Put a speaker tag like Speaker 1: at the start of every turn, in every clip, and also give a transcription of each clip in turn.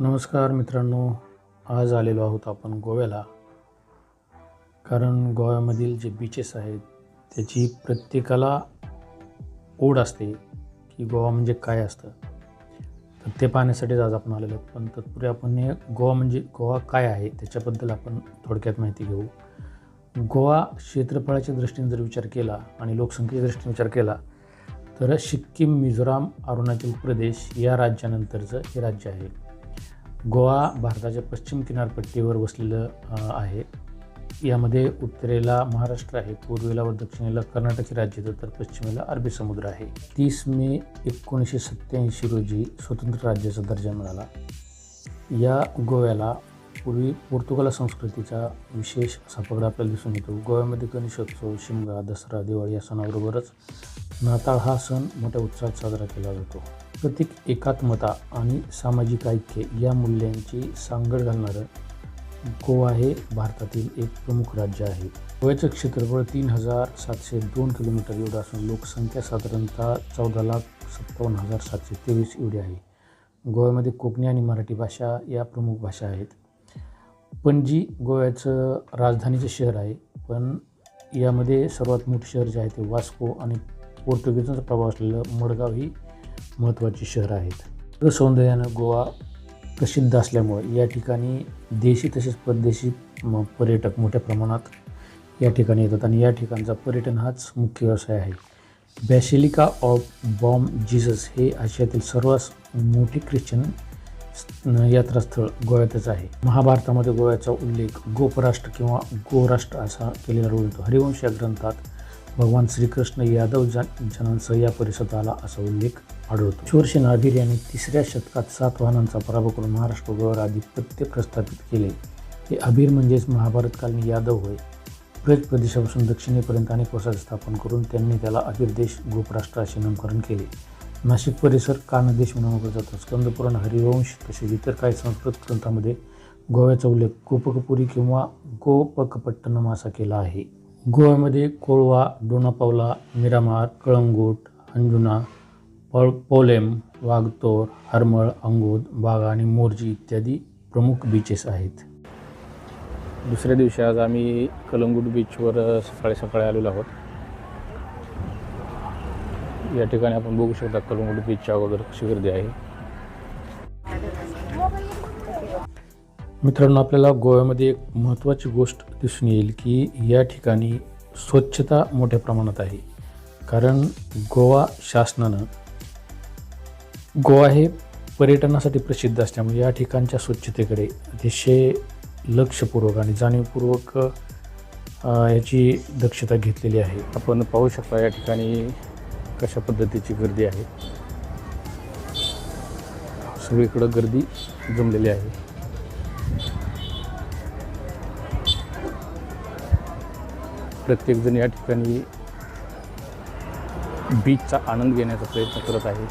Speaker 1: नमस्कार मित्रांनो आज आलेलो आहोत आपण गोव्याला. कारण गोव्यामधील जे बीचेस आहेत त्याची प्रत्येकाला ओढ असते की गोवा म्हणजे काय असतं. तर ते पाहण्यासाठीच आज आपण आलेलो आहोत. पण तत्पूर्वी आपण हे गोवा म्हणजे गोवा काय आहे त्याच्याबद्दल आपण थोडक्यात माहिती घेऊ. गोवा क्षेत्रफळाच्या दृष्टीने जर विचार केला आणि लोकसंख्येच्या दृष्टीने विचार केला तर सिक्कीम मिझोराम अरुणाचल प्रदेश या राज्यानंतरचं हे राज्य आहे. गोवा भारताच्या पश्चिम किनारपट्टीवर वसलेलं आहे. यामध्ये उत्तरेला महाराष्ट्र आहे पूर्वेला व दक्षिणेला कर्नाटकी राज्य तर पश्चिमेला अरबी समुद्र आहे. तीस मे एकोणीसशे सत्त्याऐंशी रोजी स्वतंत्र राज्याचा दर्जा मिळाला. या गोव्याला पूर्वी पोर्तुगाला संस्कृतीचा विशेष असा पगडा आपल्याला दिसून येतो. गोव्यामध्ये गणेशोत्सव शिमगा दसरा दिवाळी या सणाबरोबरच नाताळ हा सण मोठ्या उत्साहात साजरा केला जातो. प्रत्येक एकात्मता आणि सामाजिक ऐक्य या मूल्यांची सांगड घालणारं गोवा हे भारतातील एक प्रमुख राज्य आहे. गोव्याचं क्षेत्रफळ तीन हजार सातशे दोन किलोमीटर एवढं असून लोकसंख्या साधारणतः चौदा लाख सत्तावन्न हजार सातशे तेवीस एवढी आहे. गोव्यामध्ये कोकणी आणि मराठी भाषा या प्रमुख भाषा आहेत. पणजी गोव्याचं राजधानीचं शहर आहे पण यामध्ये सर्वात मोठं शहर जे आहे ते वास्को आणि पोर्तुगीजचा प्रभाव असलेलं मडगाव ही महत्त्वाची शहरं आहेत. सौंदर्यानं गोवा प्रसिद्ध असल्यामुळे या ठिकाणी देशी तसेच परदेशी म- पर्यटक मोठ्या प्रमाणात या ठिकाणी येतात आणि या ठिकाणचा पर्यटन हाच मुख्य व्यवसाय आहे. बॅसिलिका ऑफ बॉम जीजस हे आशियातील सर्वात मोठे ख्रिश्चन यात्रास्थळ गोव्यातच आहे. महाभारतामध्ये गोव्याचा उल्लेख गोपराष्ट्र किंवा गोराष्ट्र असा केलेला आढळतो हरिवंश या ग्रंथात भगवान श्रीकृष्ण यादव जनांसह या परिसराला असा उल्लेख आढळतो. शूरसेन अभिर यांनी तिसऱ्या शतकात सात वाहनांचा पराभव करून महाराष्ट्र गोव्यावर आधिपत्य प्रस्थापित केले. हे अभिर म्हणजेच महाभारतकालीन यादव होय. ब्रज प्रदेशापासून दक्षिणेपर्यंत अनेक वसाहती स्थापन करून त्यांनी त्याला अभिर देश गोपराष्ट्र असे नामकरण केले. नाशिक परिसर कानदेश म्हणून ओळखला जातो. स्कंदपुराण हरिवंश तसेच इतर काही संस्कृत ग्रंथामध्ये गोव्याचा उल्लेख गोपकपुरी किंवा गोपकपट्टणम असा केला आहे. गोव्यामध्ये कोळवा डोनापावला मिरामार कळंगूट अंजुना पळ पोलेम वागतोर हरमळ अंगोद बागा आणि मोर्जी इत्यादी प्रमुख बीचेस आहेत. दुसऱ्या दिवशी आज आम्ही कलंगूट बीचवर सकाळी सकाळी आलेलो आहोत. या ठिकाणी आपण बघू शकता कलंगूट बीचच्या अगोदर कशी गर्दी आहे. मित्रांनो आपल्याला गोव्यामध्ये एक महत्त्वाची गोष्ट दिसून येईल की या ठिकाणी स्वच्छता मोठ्या प्रमाणात आहे. कारण गोवा शासनानं गोवा हे पर्यटनासाठी प्रसिद्ध असल्यामुळे या ठिकाणच्या स्वच्छतेकडे अतिशय लक्षपूर्वक आणि जाणीवपूर्वक याची दक्षता घेतलेली आहे. आपण पाहू शकता या ठिकाणी कशा पद्धतीची गर्दी आहे. सगळीकडं गर्दी जमलेली आहे. प्रत्येकजण या ठिकाणी बीचचा आनंद घेण्याचा प्रयत्न करत आहे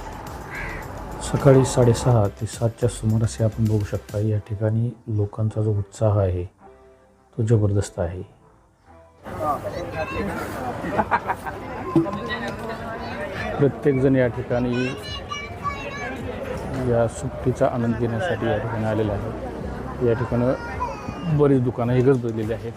Speaker 1: सकाळी साडेसहा ते सातच्या सुमारास हे आपण बघू शकता या ठिकाणी लोकांचा जो उत्साह आहे तो जबरदस्त आहे. प्रत्येकजण या ठिकाणी या सुट्टीचा आनंद घेण्यासाठी या ठिकाणी आलेला आहे या ठिकाणं बरीच दुकानं एकच बसलेली आहेत.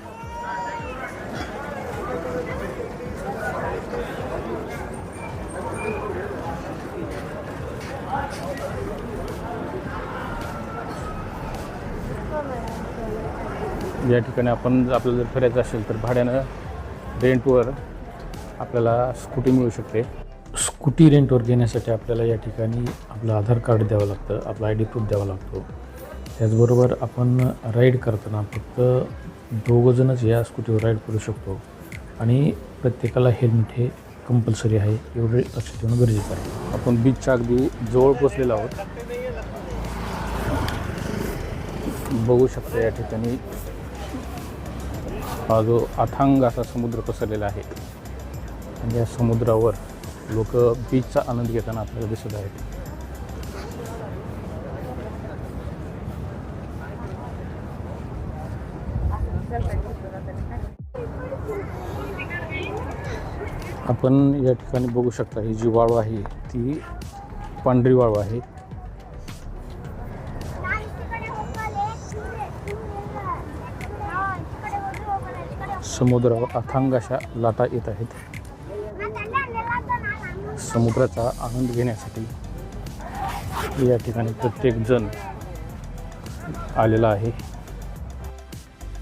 Speaker 1: या ठिकाणी आपण जर आपल्याला जर फिरायचं असेल तर भाड्यानं रेंटवर आपल्याला स्कूटी मिळू शकते. स्कूटी रेंटवर घेण्यासाठी आपल्याला या ठिकाणी आपलं आधार कार्ड द्यावं लागतं आपला आय डी प्रूफ द्यावा लागतो. त्याचबरोबर आपण राईड करताना फक्त दोघंजणच या स्कूटीवर राईड करू शकतो. आणि प्रत्येकाला हेल्मेट हे कंपल्सरी आहे एवढे लक्ष ठेवणं गरजेचं आहे. आपण बीचच्या अगदी जवळ पोचलेलो आहोत. बघू शकता या ठिकाणी हा जो अथांग असा समुद्र पसरलेला आहे. आणि या समुद्रावर लोक बीचचा आनंद घेताना आपल्याला दिसत आहेत. आपण या ठिकाणी बघू शकता ही जी वाळू आहे ती पांढरी वाळू आहे. समुद्रावर अथांग अशा लाटा येत आहेत. समुद्राचा आनंद घेण्यासाठी या ठिकाणी प्रत्येकजण आलेला आहे.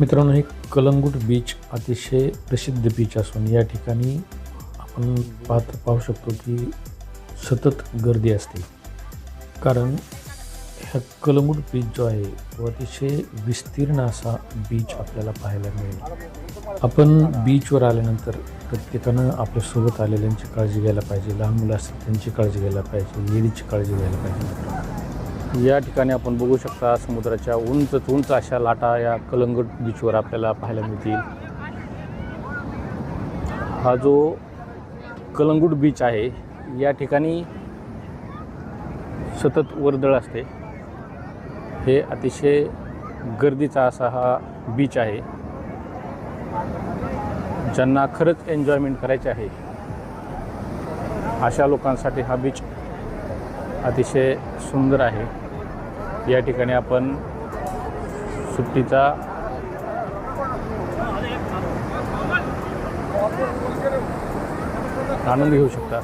Speaker 1: मित्रांनो हे कलंगूट बीच अतिशय प्रसिद्ध बीच असून या ठिकाणी आपण पाहत पाहू शकतो की सतत गर्दी असते. कारण ह्या कलंगूट बीच जो आहे तो अतिशय विस्तीर्ण असा बीच आपल्याला पाहायला मिळेल. आपण बीचवर आल्यानंतर प्रत्येकानं आपल्यासोबत आलेल्यांची काळजी घ्यायला पाहिजे. लहान मुलं असतील त्यांची काळजी घ्यायला पाहिजे. लेडीची काळजी घ्यायला पाहिजे. या ठिकाणी आपण बघू शकता समुद्राच्या उंच उंच अशा लाटा या कलंगट बीचवर आपल्याला पाहायला मिळतील. हा जो कलंगूट बीच आहे. या ठिकाणी सतत वर्दळ असते. हे अतिशय गर्दीचा असा हा बीच आहे. ज्यांना खरंच एन्जॉयमेंट करायचे आहे अशा लोकांसाठी हा बीच अतिशय सुंदर आहे. या ठिकाणी आपण सुट्टीचा आनंद घेऊ शकता.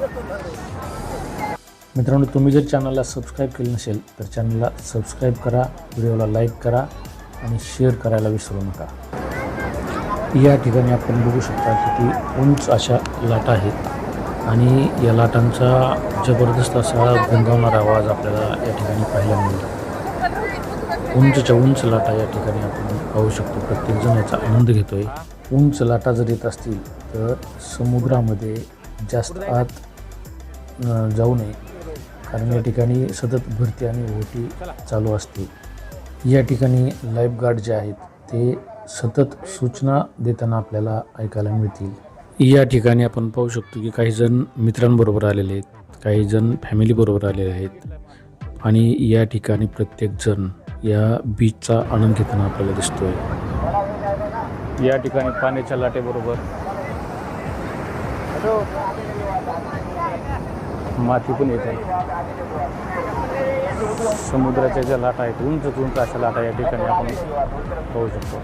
Speaker 1: मित्रांनो तुम्ही जर चॅनलला सबस्क्राईब केलं नसेल तर चॅनलला सबस्क्राईब करा व्हिडिओला लाईक करा आणि शेअर करायला विसरू नका. या ठिकाणी आपण बघू शकता किती उंच अशा लाटा आहेत आणि या लाटांचा जबरदस्त असा गंगावणारा आवाज आपल्याला या ठिकाणी पाहायला मिळतो. उंचच्या उंच लाटा या ठिकाणी आपण पाहू शकतो. प्रत्येकजण याचा आनंद घेतो आहे उंच लाटा जर येत असतील तर समुद्रामध्ये जास्त आत जाऊ नये. कारण या ठिकाणी सतत भरती आणि ओहोटी चालू असते. या ठिकाणी लाईफगार्ड जे आहेत ते सतत सूचना देताना आपल्याला ऐकायला मिळतील. या ठिकाणी आपण पाहू शकतो की काही जण मित्रांबरोबर आलेले आहेत काही जण फॅमिलीबरोबर आलेले आहेत. आणि या ठिकाणी प्रत्येकजण या बीचचा आनंद घेताना आपल्याला दिसतोय. या ठिकाणी पाण्याच्या लाटेबरोबर माती पण येते समुद्राच्या ज्या लाटा आहेत उंच उंच अशा लाटा या ठिकाणी आपण पाहू शकतो.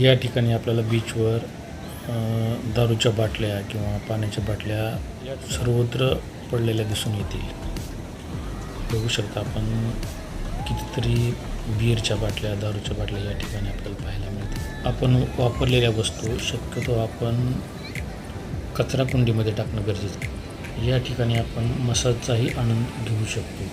Speaker 1: या ठिकाणी आपल्याला बीचवर दारूच्या बाटल्या किंवा पाण्याच्या बाटल्या सर्वत्र पडलेल्या दिसून येतील. बघू शकता आपण कितीतरी बिअरच्या बाटल्या दारूच्या बाटल्या या ठिकाणी आपल्याला पाहायला मिळतील. आपण वापरलेल्या वस्तू शक्यतो आपण कचरा कुंडीमध्ये टाकणं गरजेचं आहे. या ठिकाणी आपण मसाजचाही आनंद घेऊ शकतो.